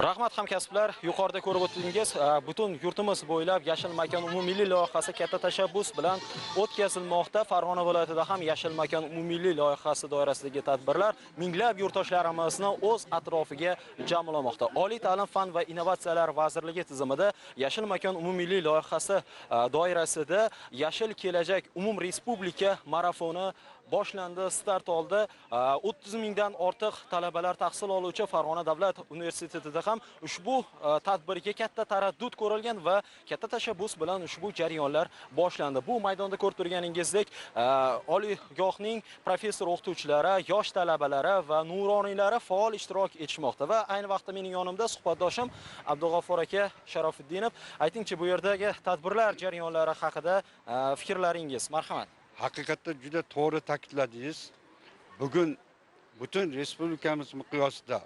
Rahmat hamkasblar, yuqorida ko'rib o'tdingiz, butun yurtimiz bo'ylab Yashil makon umummilliy loyihasi katta tashabbus bilan o'tkazilmoqda. Farg'ona viloyatida ham Yashil makon umummilliy loyihasi doirasidagi tadbirlar minglab yurtdoshlarimizni o'z atrofiga jamlamoqda. Oliy ta'lim fan va innovatsiyalar vazirligi tizimida Yashil makon umummilliy loyihasi doirasida Yashil kelajak umum respublika marafoni boshlandi, start oldi. 30 mingdan ortiq talabalar tahsil oluvchi Farg'ona davlat universitetida ham ushbu e, tadbirga katta taraddud ko'rilgan va katta tashabbus bilan ushbu jarayonlar boshlandi. Bu maydonda ko'rib turganingizdek, e, oliygohning professor o'qituvchilari, yosh talabalari va nuroniylari faol ishtirok etishmoqda va ayni vaqtda mening yonimda suhbatdoshim Abdug'affor aka Sharofiddinov. Aytingchi, bu yerdagi tadbirlar jarayonlari haqida e, fikrlaringiz. Marhamat. Haqiqatda juda to'g'ri ta'kidladingiz. Bugun butun respublikamiz miqyosida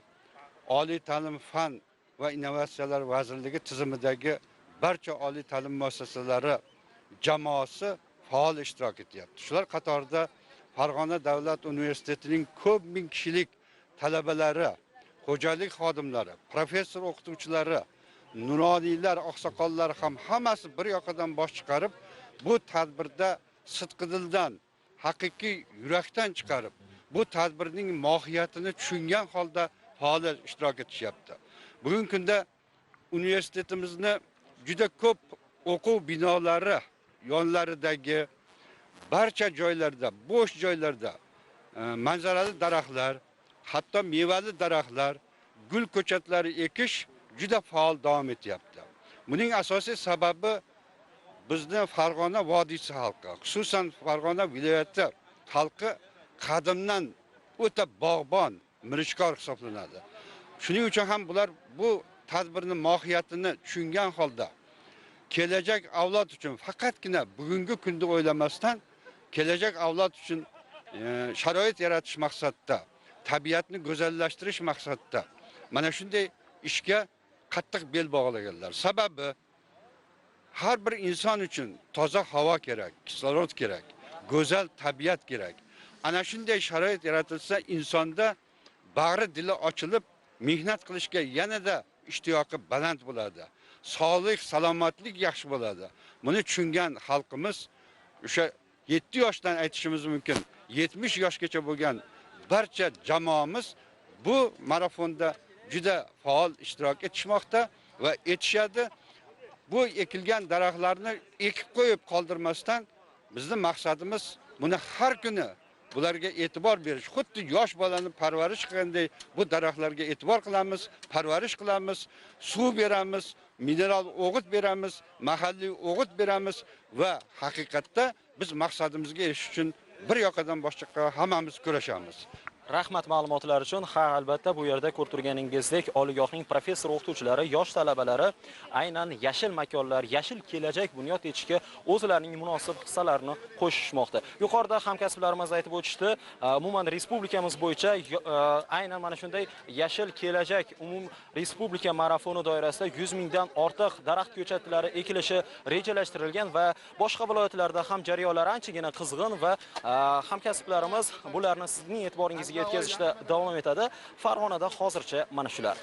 oliy ta'lim fan va innovatsiyalar vazirligi tizimidagi barcha oliy ta'lim muassasalari jamoasi faol ishtirok etyapti. Shular qatorida Farg'ona davlat universitetining ko'p ming kishilik talabalari, xo'jalik xodimlari, professor o'qituvchilari, nuroniylar, oqsoqollar ham hammasi bir yoqadan bosh chiqarib bu tadbirda sidqidildan, haqiqiy yurakdan chiqarib, bu tadbirning mohiyatini tushungan holda faol ishtirok etishyapti. Bugungi kunda universitetimizni juda ko'p o'quv binolari yonlaridagi barcha joylarda, bo'sh joylarda e, manzarali daraxtlar, hatto mevali daraxtlar, gul ko'chatlari ekish juda faol davom etyapti. Buning asosiy sababi bizni Farg'ona vodiysi xalqi, xususan Farg'ona viloyati xalqi qadimdan o'ta bog'bon, mirishkor hisoblanadi. Shuning uchun ham bular bu tadbirning mohiyatini tushungan holda kelajak avlod uchun faqatgina bugungi kunni o'ylamasdan kelajak avlod uchun e, sharoit yaratish maqsadida, tabiatni go'zallashtirish maqsadida mana shunday ishga qattiq bel bog'laganlar. Sababi har bir inson uchun toza havo kerak, kislorod kerak, go'zal tabiat kerak. Ana shunday sharoit yaratilsa, insonda bag'ri dili ochilib, mehnat qilishga yanada ishtiyoqi baland bo'ladi. Sog'lik, salomatlik yaxshi bo'ladi. Buni tushungan xalqimiz o'sha 7 yoshdan aytishimiz mumkin, 70 yoshgacha bo'lgan barcha jamoamiz bu marafonda juda faol ishtirok etishmoqda va etishadi. Bu ekilgan daraxtlarni ekib qo'yib qoldirmasdan bizning maqsadimiz buni har kuni bularga e'tibor berish. Xuddi yosh bolani parvarish qilganday bu daraxtlarga e'tibor qilamiz, parvarish qilamiz, suv beramiz, mineral o'g'it beramiz, mahalliy o'g'it beramiz va haqiqatda biz maqsadimizga erishish uchun bir yoqadan boshqa hammamiz kurashamiz. Rahmat ma'lumotlar uchun. Ha, albatta bu yerda ko'rib turganingizdek, oliygohning professor o'qituvchilari, yosh talabalari aynan yashil makonlar, yashil kelajak bunyod etishga o'zlarining munosib hissalarini qo'shishmoqda. Yuqorida hamkasblarimiz aytib o'tishdi, e, umuman respublikamiz bo'yicha e, aynan mana shunday yashil kelajak umum respublika marafoni doirasida 100 mingdan ortiq daraxt ko'chatlari ekilishi rejalashtirilgan va boshqa viloyatlarda ham jarayonlar anchagina qizg'in va e, hamkasblarimiz bularni sizning e'tiboringizga yetkazishda davom etadi. Farg'onada hozircha mana shular.